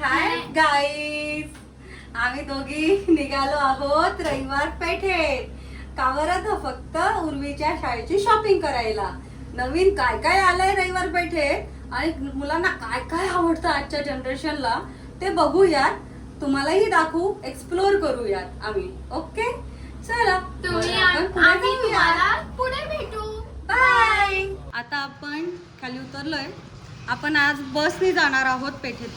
Hi guys आम्ही दोघी निघालो आहोत रविवार पेठेत. का बरं तर फक्त उर्वीच्या शाळेची शॉपिंग करायला. नवीन काय काय आलंय रविवार पेठेत? आणि मुलांना काय काय आवडतं आजच्या जनरेशनला ते बघूयात. तुम्हालाही दाखवू एक्सप्लोर करूयात आम्ही. ओके चला तुम्ही पुढे भेटू. बाय आता आपण खाली उतरलोय. आपण आज बसने जाणार आहोत पेठेत.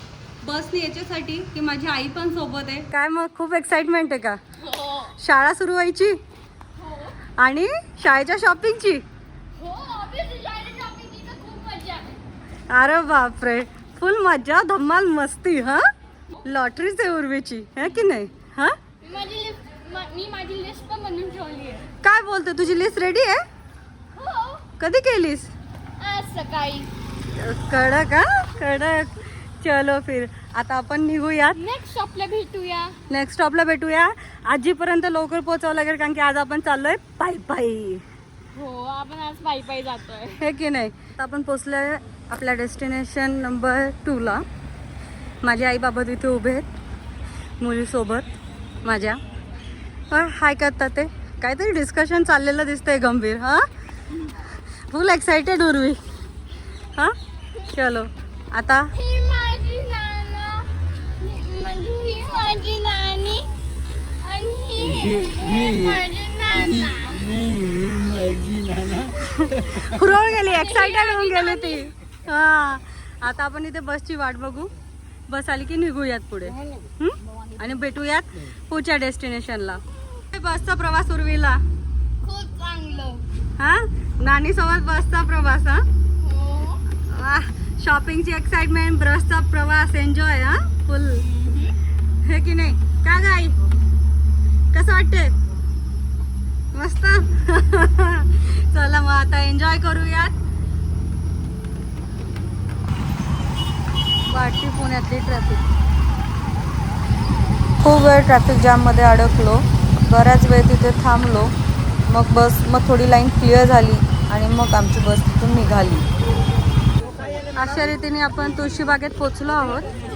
बसने याच्यासाठी की माझी आई पण सोबत आहे. काय मग खूप एक्साइटमेंट आहे का? हो. शाळा सुरू व्हायची? हो. आणि शाळेच्या शॉपिंगची हो अरे बापरे फुल मजा धम्माल मस्ती हा? लॉटरीच आहे उर्वीची है की नाही? हा? मी माझी लिस्ट मी माझी लिस्ट पण बनवून ठेवली आहे. काय बोलतो तुझी लिस्ट रेडी आहे? हो. कधी केलीस? आज सकाळी. कडक हा? कडक. चलो फिर. आता आपण निघूयात. नेक्स्ट शॉपला भेटूया. नेक्स्ट स्टॉपला भेटूया. आजीपर्यंत लवकर पोहोचावं लागेल कारण की आज आपण चाललोय पायी पायी हो आपण आज पायी पायी जातोय. हे की नाही? आता आपण पोचलोय आपल्या डेस्टिनेशन नंबर टूला माझे आई बाबा तिथे उभे आहेत. मुलीसोबत. माझ्या. हाय करतात ते काहीतरी डिस्कशन चाललेलं दिसतंय गंभीर हां? Full excited Urvi. हां? चलो. आता माझी नानी आणि ही माझी नाना. हुरळ गेली एक्सायटेड होऊन गेली ती. हां. आता आपण इथे बसची वाट बघू. बस आली की निघूयात पुढे. हं? आणि भेटूयात पुढच्या डेस्टिनेशनला. बसचा प्रवास उर्वीला. खूप चांगलं. हा? नानी सोबत बसचा प्रवास हा? हो. वाह शॉपिंगची एक्साइटमेंट बसचा प्रवास एन्जॉय हा? फुल हे की नाही? का गाई? कसं वाटते मस्त. चला मग आता एन्जॉय करूयात. वाटती पुण्यातली ट्रॅफिक खूप वेळ ट्रॅफिक जाममध्ये अडकलो. बऱ्याच वेळ तिथे थांबलो. मग बस मग थोडी लाईन क्लिअर झाली आणि मग आमची बस तिथून निघाली. अशा रीतीने आपण तुळशीबागेत पोचलो आहोत.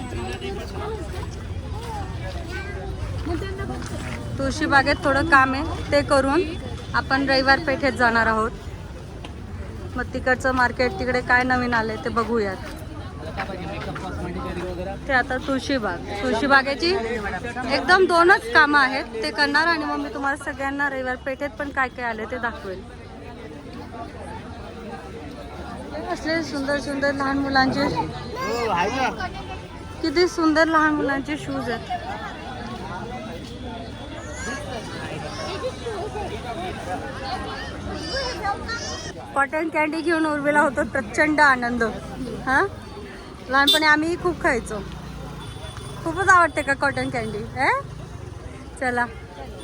तुळशीबागेत थोडं काम आहे ते करून आपण रविवार पेठेत जाणार आहोत. मग तिकडचं मार्केट तिकडे काय नवीन आलंय ते बघूयात. ते आता तुळशीबाग तुळशीबागेची एकदम दोनच कामं आहेत ते करणार आणि मग मी तुम्हाला सगळ्यांना रविवार पेठेत पण काय काय आले ते दाखवेल. असले सुंदर सुंदर लहान मुलांचे किती सुंदर लहान मुलांचे शूज आहेत. कॉटन कॅन्डी घेऊन उर्वेला होतो प्रचंड आनंद. हा? लहानपणी आम्ही खूप खायचो. खूपच आवडते का कॉटन कॅन्डी हे? चला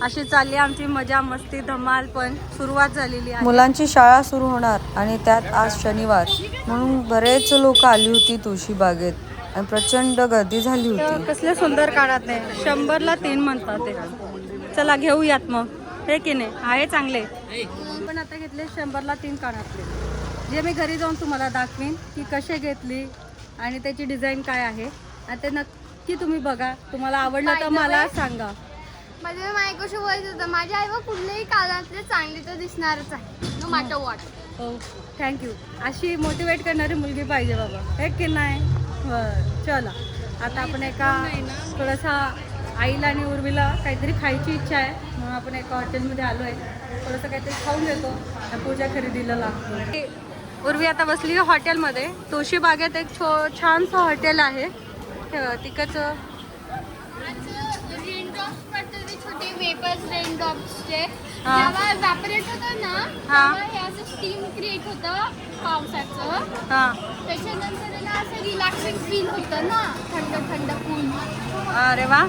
अशी चालली आमची मजा मस्ती धमाल पण सुरुवात झालेली आहे. मुलांची शाळा सुरू होणार आणि त्यात आज शनिवार. म्हणून बरेच लोक आली होती तुळशीबागेत आणि प्रचंड गर्दी झाली होती. कसले सुंदर काढत नाही शंभरला तीन म्हणतात ते. चला घेऊयात मग. हे की नाही? आहे चांगले. पण आता घेतले शंभरला तीन कानातले. जे मी घरी जाऊन तुम्हाला दाखवीन की कसे घेतली आणि त्याची डिझाईन काय आहे आणि ते नक्की तुम्ही बघा. तुम्हाला आवडलं तर मला सांगा. माझ्या मायकोशी बोलायचं होतं माझ्या आईवर कुठल्याही कानातले चांगली तर दिसणारच आहे. नो मॅटर वॉट हो. थँक्यू अशी मोटिवेट करणारी मुलगी पाहिजे बाबा. हे की नाही? बरं चला. आता आपण एका थोडासा आईला आणि उर्वीला काहीतरी खायची इच्छा आहे. म्हणून आपण एका हॉटेलमध्ये आलो आहे. थोडंसं काहीतरी खाऊन घेतो आणि पुढच्या खरेदीला लागतो. उर्वी आता बसली आहे हॉटेलमध्ये. तुळशी बागेत एक छो छानसं हॉटेल आहे. हे तिकडचं छोटे वेपर्स रेनड्रॉप्सचे हा. जेव्हा evaporate होतं ना हा. तेव्हा हे. असं स्टीम क्रिएट होतं पावसाचं हां त्याच्यानंतर आहे ना असं रिलॅक्सिंग फील होतं ना. थंड थंड कूल अरे वा.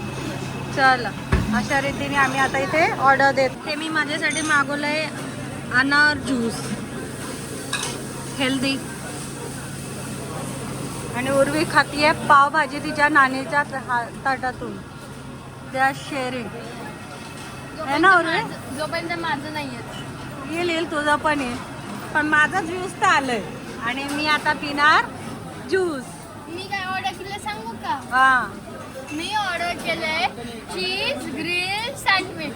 चला. अशा रीतीने आम्ही आता इथे ऑर्डर देत हे मी माझ्यासाठी मागवलंय अनार ज्यूस हेल्दी आणि उर्वी खातीये पावभाजी तिच्या नानीच्या हा- ताटातून. त्या शेअरिंग आहे ना उर्वी? जोपर्यंत माझं नाही येत येईल येईल तुझं पण येईल. पण माझं ज्यूस तर आलंय. आणि मी आता पिणार ज्यूस मी काय ऑर्डर केलं सांगू का? हा. मी ऑर्डर केलंय चीज ग्रिल सँडविच.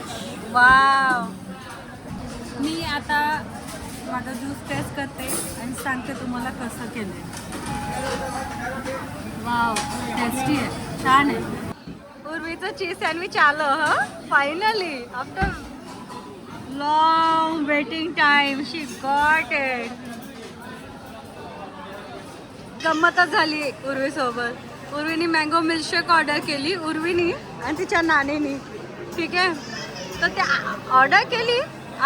वाव. मी आता माझा ज्यूस टेस्ट करते आणि सांगते तुम्हाला कसं केलंय. वाव टेस्टी आहे. छान आहे. पूर्वीचं चीज सँडविच आलं ह? Finally after long waiting time she got it गंमतच झाली उर्वीसोबत उर्वीनी मँगो मिल्कशेक ऑर्डर केली. उर्वीनी. आणि तिच्या नानीनी. ठीक आहे. तर त्या ऑर्डर केली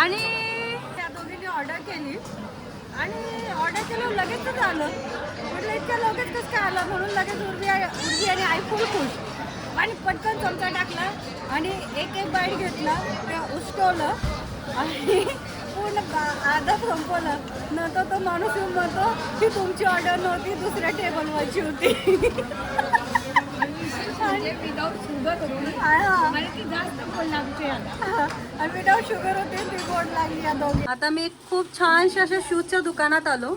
आणि त्या दोघींनी ऑर्डर केली. आणि ऑर्डर केलं लगेचच आलं म्हटलं इतक्या लगेच कसं काय आलं? म्हणून लगेच उर्वी उर्वी आणि आई फुल खुश. आणि पटकन चमचा टाकला आणि एक एक बाईट घेतला ते उष्टवलं आणि पूर्ण अर्धा संपवलं. नंतर तो माणूस येऊन म्हणतो की तुमची ऑर्डर नव्हती दुसऱ्या टेबलवरची होती. विदाऊट शुगर आणि विदाऊट शुगर होती ती गोड लागली या दोघी. आता मी खूप छानशा अशा शूजच्या दुकानात आलो.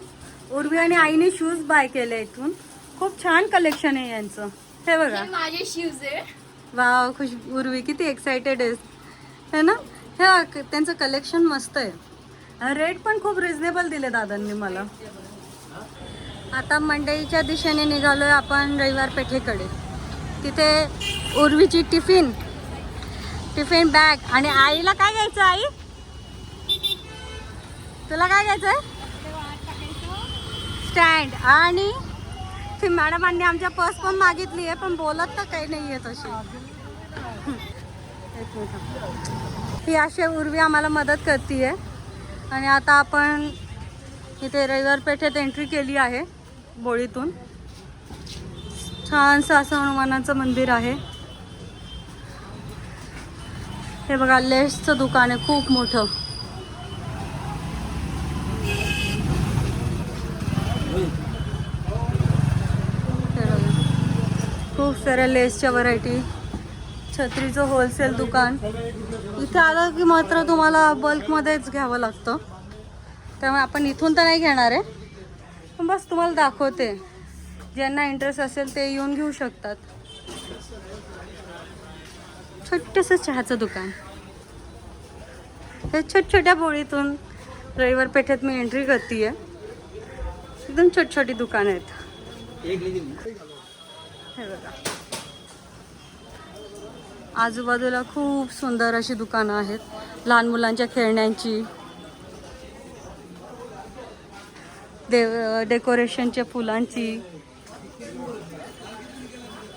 उर्वी आणि आईने शूज बाय केले इथून. खूप छान कलेक्शन आहे यांचं. हे बघा. माझे शूज आहे. वाव खुश उर्वी किती एक्सायटेड आहेस. है ना? हे त्यांचं कलेक्शन मस्त आहे. रेट पण खूप रिझनेबल दिले दादांनी मला. आता मंडईच्या दिशेने निघालोय आपण रविवार पेठेकडे. तिथे उर्वीची टिफिन टिफिन बॅग आणि आईला काय घ्यायचं आई? तुला काय घ्यायचंय? स्टँड आणि ती मॅडमांनी आमच्या पर्स पण मागितली आहे पण बोलत तर काही नाही आहे तशी ही अशी उर्वी आम्हाला मदत करते आहे आणि आता आपण इथे रविवार पेठेत एंट्री केली आहे बोळीतून. छानसं असं हनुमानाचं मंदिर आहे. हे बघा लेसचं दुकान आहे खूप मोठं. खूप साऱ्या लेसच्या व्हरायटी छत्रीचं होलसेल दुकान. इथे आलं की मात्र तुम्हाला बल्कमध्येच घ्यावं लागतं. त्यामुळे आपण इथून तर नाही घेणार आहे. पण बस तुम्हाला दाखवते. ज्यांना इंटरेस्ट असेल ते येऊन घेऊ शकतात. छोटंसं चहाचं दुकान. हे छोट छोट्या बोळीतून रविवार पेठेत मी एंट्री करते एकदम छोटी छोटी दुकानं आहेत. हे बघा. आजूबाजूला खूप सुंदर अशी दुकानं आहेत. लहान मुलांच्या खेळण्यांची. देव डेकोरेशनच्या फुलांची.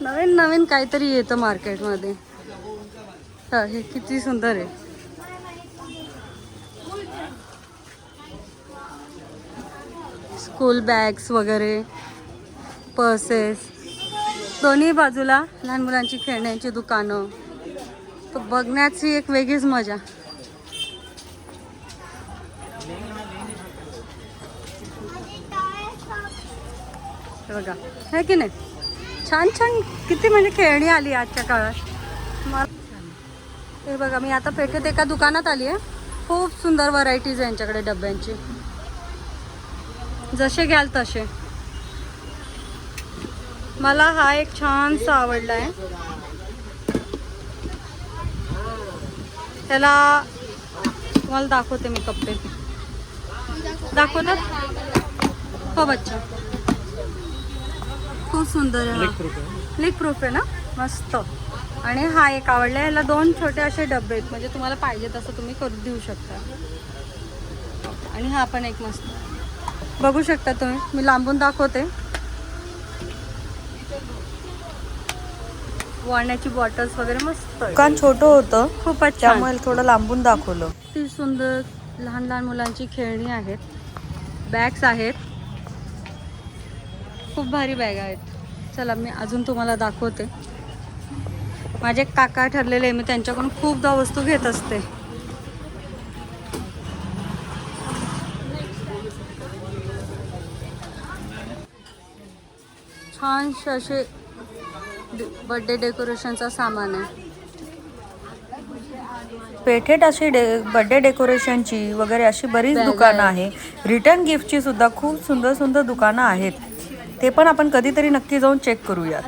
नवीन नवीन काहीतरी येतं मार्केटमध्ये. हे किती सुंदर आहे. स्कूल बॅग्स वगैरे पर्सेस. दोन्ही बाजूला लहान मुलांची खेळण्याची दुकानं. तो बघण्याची एक वेगळीच मजा. हे बघा. है की नाही? छान छान. किती म्हणजे खेळणी आली आजच्या काळात. मला हे बघा मी आता पेठेत एका दुकानात आली आहे. खूप सुंदर व्हरायटीज आहे यांच्याकडे डब्यांची. जसे घ्याल तसे. मला हा एक छानसा आवडला आहे त्याला तुम्हाला दाखवते मी कप्पे. दाखवतात? हो बच्चा. खूप सुंदर आहे लिक प्रूफ आहे. ना? मस्त. आणि हा एक आवडला. याला दोन छोटे असे डबे आहेत. म्हणजे तुम्हाला पाहिजे तसं तुम्ही करून देऊ शकता. आणि हा पण एक मस्त. बघू शकता तुम्ही. मी लांबून दाखवते. वाण्याची बॉटल्स वगैरे मस्त. दुकान छोटं होतं खूपच छान. त्यामुळे थोडं लांबून दाखवलं. ती सुंदर लहान लहान मुलांची खेळणी आहेत. बॅग्स आहेत. खूप भारी बॅग आहेत. चला मी अजून तुम्हाला दाखवते. माझे काका ठरलेले मी त्यांच्याकडून खूपदा वस्तू घेत असते. छानसे असे बड्डे डेकोरेशनचा सामान आहे. पेठेत अशी डे बड्डे डेकोरेशनची वगैरे अशी बरीच दुकानं आहे. रिटर्न गिफ्टची सुद्धा खूप सुंदर सुंदर दुकानं आहेत. ते पण आपण कधीतरी नक्की जाऊन चेक करूयात.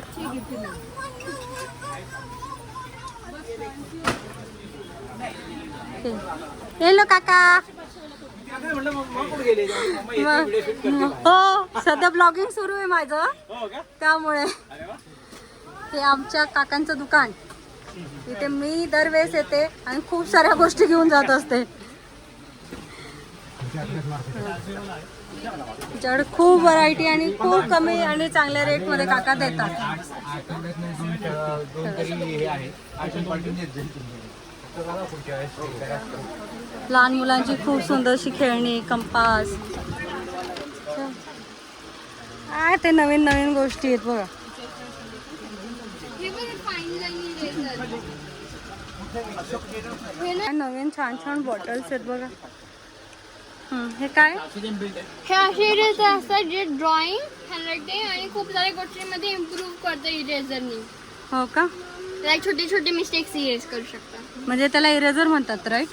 हेलो काका. हो सध्या ब्लॉगिंग सुरू आहे माझं. त्यामुळे. हे आमच्या काकांचं दुकान. इथे मी दरवेळेस येते आणि खूप साऱ्या गोष्टी घेऊन जात असते. जड खूप व्हरायटी आणि खूप कमी आणि चांगल्या रेटमध्ये काका देतात. लहान मुलांची खूप सुंदरशी खेळणी कंपास. काय ते नवीन नवीन गोष्टी आहेत बघा हे बघ फाईन लाईन इरेजर हे नवीन छान छान बॉटल्स आहेत बघा. हम्म, हे काय? हे असे इरेजर असतात जे ड्रॉइंग हँडरायटिंग आणि खूप साऱ्या गोष्टींमध्ये इम्प्रूव्ह करतं इरेजरनी हो का? लाईक छोटे छोटे मिस्टेक्स इरेज करू शकता. म्हणजे त्याला इरेझर म्हणतात राईट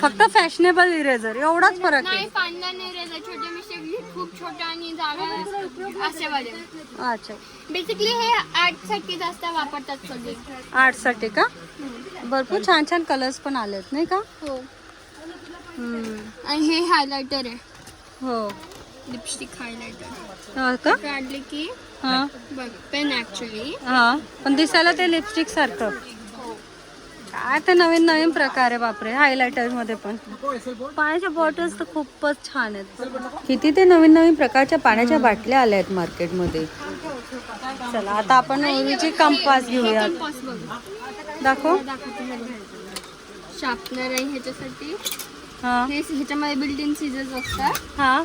फक्त फॅशनेबल इरेझर एवढाच फरक नाही आहे पांढरा इरेजर छोटे मिस्टेक खूप छोट्या आणि जागा असे वाले. अच्छा. बेसिकली हे आर्टसाठी जास्त वापरतात सगळे. आर्टसाठी का? भरपूर छान छान कलर्स पण आलेत नाही का? हो. हम्म, आणि हे हायलायटर आहे. हो. लिपस्टिक हायलायटर हो का? काढले की हा. बघ पेन ऍक्च्युली हा. पण दिसायला ते लिपस्टिक सारखं. काय ते नवीन नवीन प्रकार आहे बापरे. हायलायटरमध्ये पण. पाण्याच्या बॉटल्स तर खूपच छान आहेत. किती ते नवीन नवीन प्रकारच्या पाण्याच्या बाटल्या आल्या आहेत मार्केटमध्ये चला आता आपण ओवीची कंपास बघ दाखव. शार्पनर आहे ह्याच्यासाठी. हा. हे ह्याच्यामध्ये इन सीजर्स असतात हा.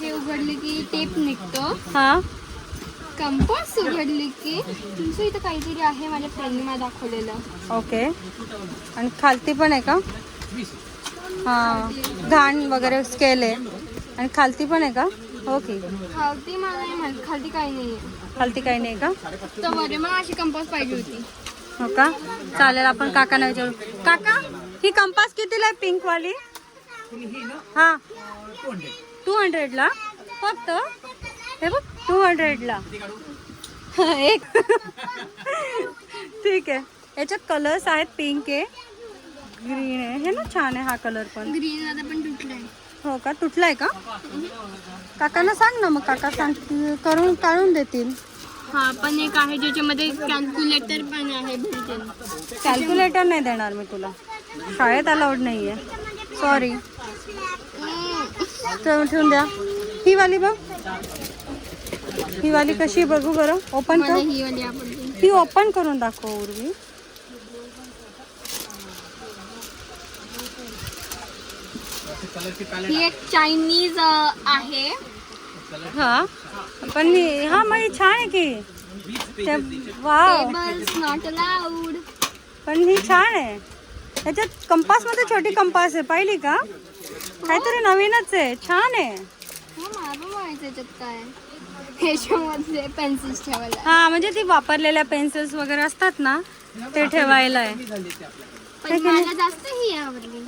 हे उघडले की टेप निघतो. हा. कंपास उघडले की तुमचं इथं काहीतरी आहे माझ्या फ्रेंडने मला दाखवलेलं. ओके. आणि खालती पण आहे का? हा. घाण वगैरे स्केल आहे. आणि खालती पण आहे का? हो की खालती मला खालती काही नाही खालती काही नाही का? तर बरे मला अशी कंपास पाहिजे होती. हो का? चालेल आपण काकांना विचारू. काका ही कंपास कितीला आहे पिंक वाली हा टू हंड्रेडला फक्त? हे बघ. टू हंड्रेडला. एक. ठीक आहे. याच्यात कलर्स आहेत पिंक आहे ग्रीन आहे हे ना छान आहे हा कलर पण. ग्रीन आता पण तुटलाय. हो का? तुटलाय का? काकांना सांग ना मग काका सांग. करून काढून देतील. हा पण एक आहे ज्याच्यामध्ये कॅल्क्युलेटर पण आहे कॅल्क्युलेटर नाही देणार मी तुला. शाळेत अलाउड नाही आहे सॉरी ठेवून द्या. ही वाली बघ. ही वाली कशी बघू बरं. ओपन कर. ही वाली ही ओपन करून दाखव उर्वी. ही एक चायनीज आहे. हा. पण हा मग ही छान आहे की. ते वाव टेबल्स नॉट अलाउड पण ही छान आहे. याच्यात कंपासमध्ये छोटी कंपास आहे पाहिली का? काहीतरी नवीनच आहे. छान आहे. हा काय? ह्याच्यामध्ये पेन्सिल्स ठेवायला. हा म्हणजे ती वापरलेल्या पेन्सिल्स वगैरे असतात ना ते ठेवायला आहे पण मला जास्त ही आवडली.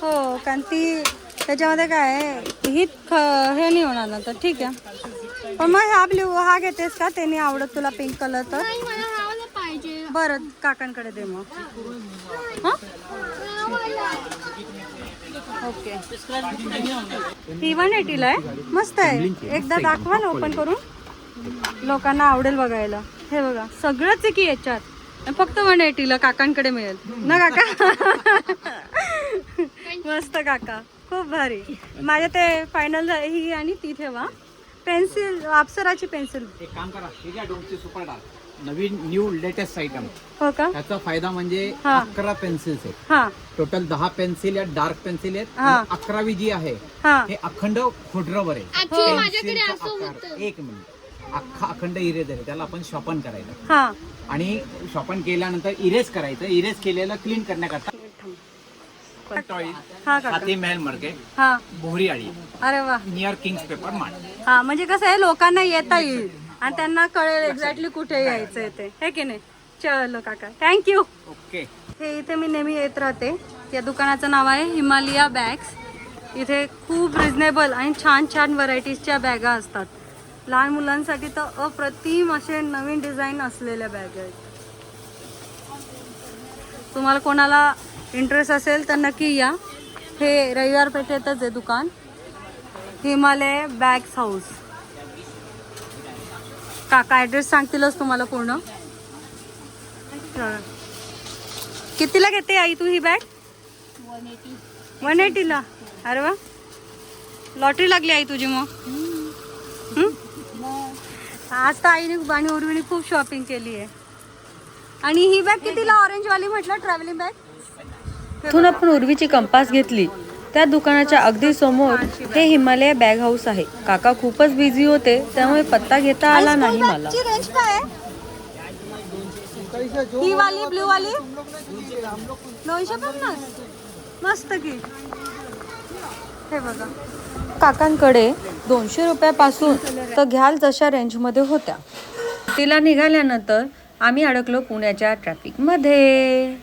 हो कारण ती त्याच्यामध्ये काय आहे, ही ख हे नाही होणार ना तर ठीक आहे. पण मग हा ब्ल्यू हा घेतेस का? ते नाही आवडत तुला पिंक कलर तर? नाही मला हा वाला पाहिजे. बरं काकांकडे दे मग. हां? हा? वाला. ओके. ही वन एटीला आहे. मस्त आहे. एकदा दाखवा ना ओपन करून. लोकांना आवडेल बघायला. हे बघा सगळंच आहे की याच्यात फक्त वन एटीला काकांकडे मिळेल. ना काका? मस्त काका. खूप भारी. माझ्या ते फायनल ही आणि ती ठेवा. पेन्सिल अप्सराची पेन्सिल एक काम करा हे डोमची सुपर डार्क नवीन न्यू लेटेस्ट आयटम हो का? ह्याचा फायदा म्हणजे हा. अकरा पेन्सिल्स आहेत. हा. टोटल दहा पेन्सिल या डार्क पेन्सिल आहेत. हा. आणि अकरावी जी आहे हा. हे अखंड खोडरवर आहे. Actually माझ्याकडे पेन्सिलचा असं आकार- होतं. एक मिनिट. अख्खा अखंड इरेजर आहे त्याला आपण शॉपन करायचं. हा. आणि शॉपन केल्यानंतर इरेज करायचं. इरेज केलेलं क्लीन करण्याकरता टॉईज हा काका हाती महल मर्गे हा. बोहरी आळी. अरे वा. नियर किंग्स पेपर मांड हा म्हणजे कसं आहे लोकांना येता येईल. आणि त्यांना कळेल एक्झॅक्टली कुठे यायचं आहे ते. हे की नाही? चलो काका. Thank you okay. हे इथे मी नेहमी येत राहते. या दुकानाचं नाव आहे हिमालया बॅग्स इथे खूप रिझनेबल आणि छान छान व्हरायटीजच्या बॅगा असतात. लहान मुलांसाठी तर अप्रतिम असे नवीन डिझाईन असलेल्या बॅग आहेत. तुम्हाला कोणाला इंटरेस्ट असेल तर नक्की या. हे रविवार पेठेतच आहे दुकान. हिमालय बॅग्स हाऊस काका ॲड्रेस सांगतीलच तुम्हाला पूर्ण. कितीला घेते आई तू ही बॅग वन एटीला अरे वा. लॉटरी लागली आई तुझी मग? आज तर आईने आणि उर्वीने खूप शॉपिंग केली आहे. आणि ही बॅग कितीला ऑरेंज वाली म्हटलं ट्रॅव्हलिंग बॅग इथून आपण उर्वीची कंपास घेतली. त्या दुकानाच्या अगदी समोर हे हिमालय बॅग हाऊस आहे. काका खूपच बिझी होते त्यामुळे पत्ता घेता आला नाही मला. रेंज काय ही वाली ब्ल्यू वाली? दोनशे पन्नास. मस्त की. हे बघा. काकांकडे दोनशे रुपयापासून तर घ्याल तशा रेंजमध्ये होत्या. तिला निघाल्यानंतर आम्ही अडकलो पुण्याच्या ट्रॅफिकमध्ये